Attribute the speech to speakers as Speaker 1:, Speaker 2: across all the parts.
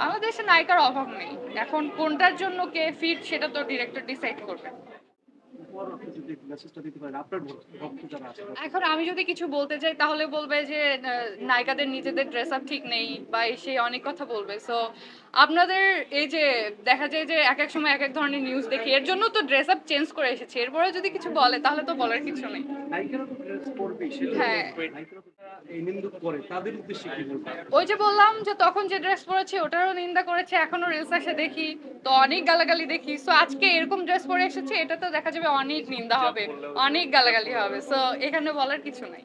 Speaker 1: বাংলাদেশে নায়িকার অভাব নেই। এখন কোনটার জন্য কে ফিট সেটা তো ডিরেক্টর ডিসাইড করবে। এখন আমি যদি কিছু বলতে চাই তাহলে বলবে যে নায়িকাদের নিজেদের ড্রেস আপ ঠিক নেই বা সে অনেক কথা বলবে। সো আপনাদের এই যে দেখা যায় যে এক এক সময় এক এক ধরনের নিউজ দেখি এর জন্য তো ড্রেস আপ চেঞ্জ করে এসেছে। এরপরে যদি কিছু বলে তাহলে তো বলার কিছু নেই। হ্যাঁ। ওই যে বললাম যে তখন যে ড্রেস পরেছে ওটারও নিন্দা করেছে এখনও রিলস আসে দেখি তো অনেক গালাগালি দেখি। সো আজকে এরকম ড্রেস পরে এসেছে এটা তো দেখা যাবে অনেক নিন্দা হবে অনেক গালাগালি হবে। সো এখানে বলার কিছু নাই।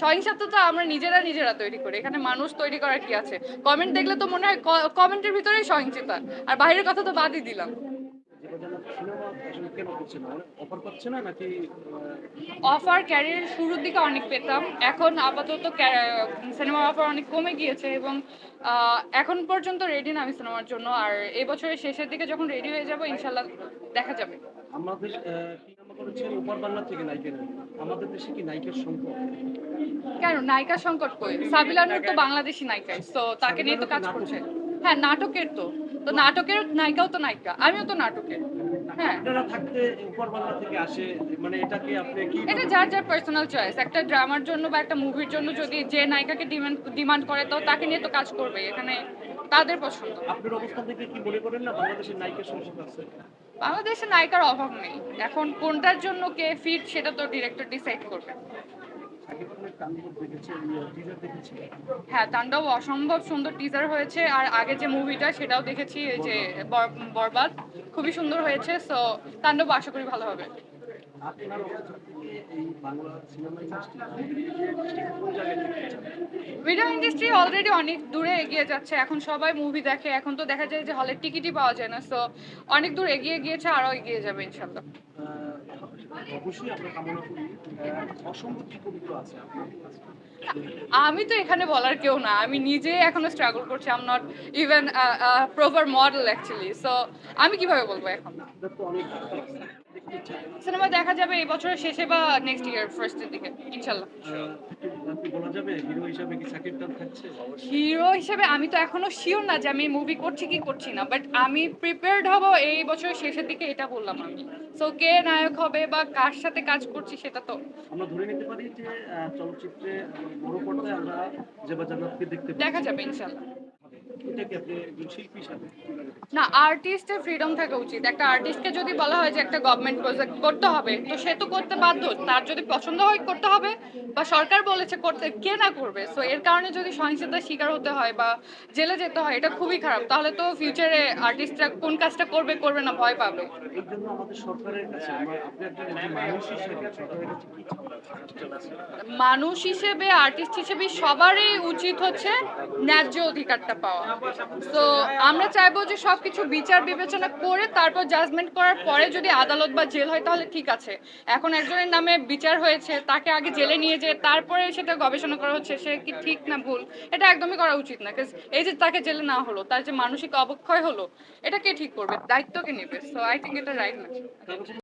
Speaker 1: সহিংসতা তো আমরা নিজেরা নিজেরা তৈরি করি এখানে মানুষ তৈরি করার কি আছে? কমেন্ট দেখলে তো মনে হয় কমেন্টের ভিতরেই সহিংসতা আর বাইরের কথা তো বাদই দিলাম।
Speaker 2: অফার
Speaker 1: ক্যারিয়ার শুরুর দিকে অনেক পেতাম। এখন আপাতত সিনেমার অফার অনেক কমে গিয়েছে এবং এখন পর্যন্ত রেডি না আমি সিনেমার জন্য। আর এই বছরের শেষের দিকে যখন রেডি হয়ে যাব ইনশাল্লাহ দেখা যাবে।
Speaker 2: আমাদের বাংলা থেকে আমাদের দেশে কি নায়িকার
Speaker 1: কেন? নায়িকা সংকট কই? সাবিলা নূর তো বাংলাদেশি নায়িকা তো তাকে নিয়ে তো কাজ করছে। হ্যাঁ নাটকের তো। তো নাটকের নায়িকাও তো নায়িকা আমিও তো নাটকের। হ্যাঁ।
Speaker 2: মানে
Speaker 1: এটা যার যার পার্সোনাল চয়েস একটা ড্রামার জন্য বা একটা মুভির জন্য যদি যে নায়িকাকে ডিমান্ড ডিমান্ড করে তো তাকে নিয়ে তো কাজ করবে এখানে তাদের পছন্দ।
Speaker 2: আপনার অবস্থান থেকে কি মনে করেন না বাংলাদেশের নায়িকার সমস্যা আছে?
Speaker 1: বাংলাদেশে নায়িকার অভাব নেই। এখন কোনটার জন্য কে ফিট সেটা তো ডিরেক্টর ডিসাইড করবে।
Speaker 2: দেখেছি
Speaker 1: হ্যাঁ তাণ্ডব অসম্ভব সুন্দর টিজার হয়েছে আর আগে যে মুভিটা সেটাও দেখেছি এই যে বর- বরবাদ খুবই সুন্দর হয়েছে সো তাণ্ডব আশা করি ভালো হবে। ভিডিও ইন্ডাস্ট্রি অলরেডি অনেক দূরে এগিয়ে যাচ্ছে এখন সবাই মুভি দেখে এখন তো দেখা যায় যে হলের টিকিটই পাওয়া যায় না সো অনেক দূর এগিয়ে গিয়েছে আরও এগিয়ে যাবে ইনশাল্লাহ।
Speaker 2: অবশ্যই আমরা কামনা করি আহ, কবিতা আছে আপনার কাছে?
Speaker 1: আমি তো এখানে বলার কেউ না আমি নিজে এখনও স্ট্রাগল করছি I'm not even proper model actually so আমি কীভাবে বলব এখন? সিনেমা দেখা যাবে এই বছরের শেষে বা নেক্সট ইয়ার ফার্স্টের দিকে ইনশাল্লাহ।
Speaker 2: হিরো হিসেবে
Speaker 1: আমি তো এখনও শিওর না যে আমি মুভি করছি কি করছি না বাট আমি প্রিপেয়ার্ড হব এই বছরের শেষের দিকে এটা বললাম আমি। সো কে নায়ক হবে বা কার সাথে কাজ করছি সেটা তো।
Speaker 2: আমরা ধরে নিতে পারি যে চলচ্চিত্রে বড় পর্দায় আমরা জান্নাতকে দেখতে
Speaker 1: দেখা যাবে ইনশাল্লাহ না আর্টিস্টের ফ্রিডম থাকা উচিত। একটা আর্টিস্টকে যদি বলা হয় যে একটা গভর্নমেন্ট প্রজেক্ট করতে হবে তো সে তো করতে বাধ্য। তার যদি পছন্দ হয় করতে হবে বা সরকার বলেছে করতে কে না করবে? সো এর কারণে যদি সহিংসতার শিকার হতে হয় বা জেলে যেতে হয় এটা খুবই খারাপ। তাহলে তো ফিউচারে আর্টিস্টরা কোন কাজটা করবে করবে না ভয় পাবে?
Speaker 2: মানুষ হিসেবে
Speaker 1: আর্টিস্ট হিসেবে সবারই উচিত হচ্ছে ন্যায্য অধিকারটা পাওয়া। তো আমরা চাইব যে সবকিছু বিচার বিবেচনা করে তারপর জাজমেন্ট করার পরে যদি আদালত বা জেল হয় তাহলে ঠিক আছে। এখন একজনের নামে বিচার হয়েছে, তাকে আগে জেলে নিয়ে যেয়ে তারপরে সেটা গবেষণা করা হচ্ছে, সে কি ঠিক না ভুল? এটা একদমই করা উচিত না এই যে তাকে জেলে না হলো, তার যে মানসিক অবক্ষয় হলো, এটা কে ঠিক করবে? দায়িত্ব কে নেবে? সো আই থিঙ্ক এটা রাইট না।